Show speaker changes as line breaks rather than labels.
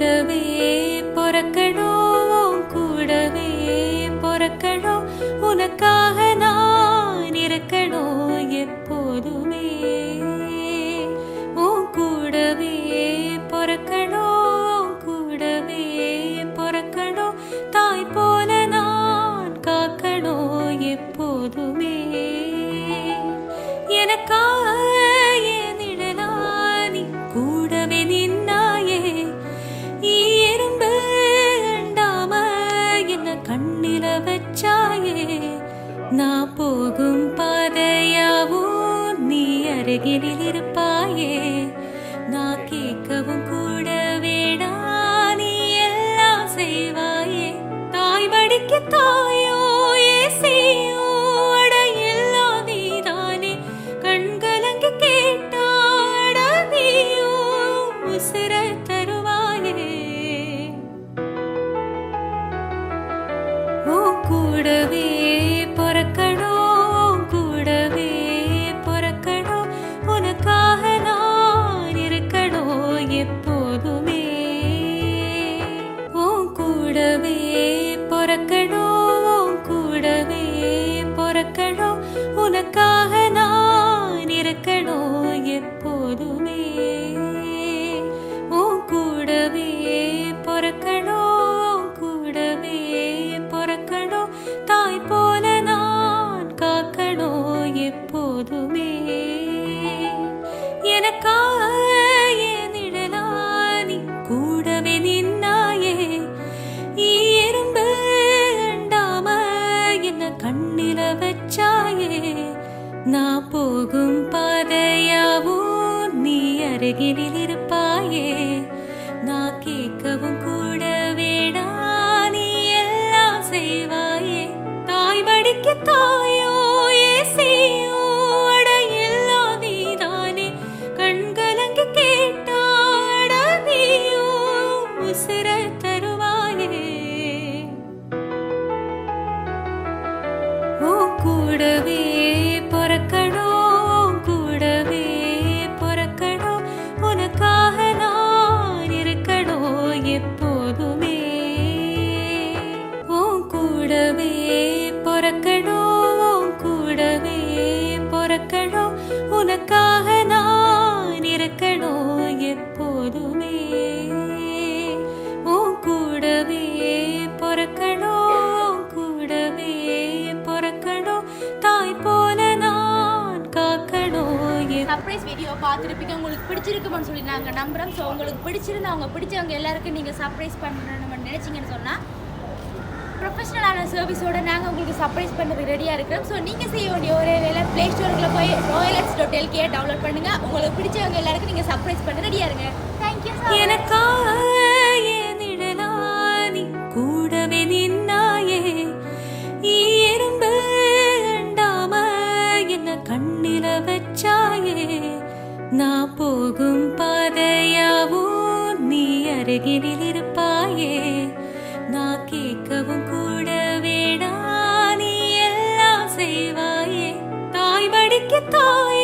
கூடவே பொறக்கணும் கூடவே பொறக்கணும் உனக்காக நான் இருக்கணும் எப்போதுமே. உன் கூடவே பொறக்கணும் கூடவே பொறக்கணும் தாய் போல நான் காக்கணும் எப்போதுமே. எனக்காக என் நிழலா நீ கூடவே நின்ன நான் போகும் பாதையாவும் நீ அருகினில் இருப்பாயே. நான் கேட்கவும் கூட வேடா நீ எல்லாம் செய்வாயே. தாய் வடிக்க தாயோ கூடவே அருகினில் இருப்பாயே. நான் கேட்கவும் கூட வேடா நீ எல்லாம் செய்வாயே. தாய் வடிக்க தாயோ ஏசியோ அட உனக்காக நான் இருக்கணும் எப்போதுமே. ஓ கூடவே பிறக்கணும் கூடவே பிறக்கணும் தாய் போல நான் காக்கணும்
சர்ப்ரைஸ் வீடியோ பார்த்துருப்பீங்க. உங்களுக்கு பிடிச்சிருக்குமென்னு சொல்லி நாங்கள் நம்புகிறோம் ஸோ உங்களுக்கு பிடிச்சிருந்தா அவங்க பிடிச்சவங்க எல்லாருக்கும் நீங்கள் சர்ப்ரைஸ் பண்ணணும்னு நினச்சிங்கன்னு சொன்னால் ப்ரொஃபஷனலான சர்வீஸோட நாங்கள் உங்களுக்கு சர்ப்ரைஸ் பண்ணுறதுக்கு ரெடியாக இருக்கிறோம். ஸோ நீங்கள் செய்ய வேண்டிய ஒரே வேலை ப்ளே ஸ்டோருக்குள்ள போய் ரோயலட்ஸ் டோட் எல்கே டவுன்லோட் பண்ணுங்கள் உங்களுக்கு பிடிச்சவங்க எல்லாருக்கும் நீங்கள் சர்ப்ரைஸ் பண்ண ரெடியாக இருங்க. தேங்க்யூ
எனக்காக நிழலா நீ கூடவே நின்னாயே. ஈ எறும்பு அண்டாம என்ன கண்ணில வச்சாயே. நான் போகும் பாதையாவும் நீ அருகினில் இருப்பாயே நான் கேட்கவும் கூட வேடா நீ எல்லாம் செய்வாயே. தாய் படிக்க தாய்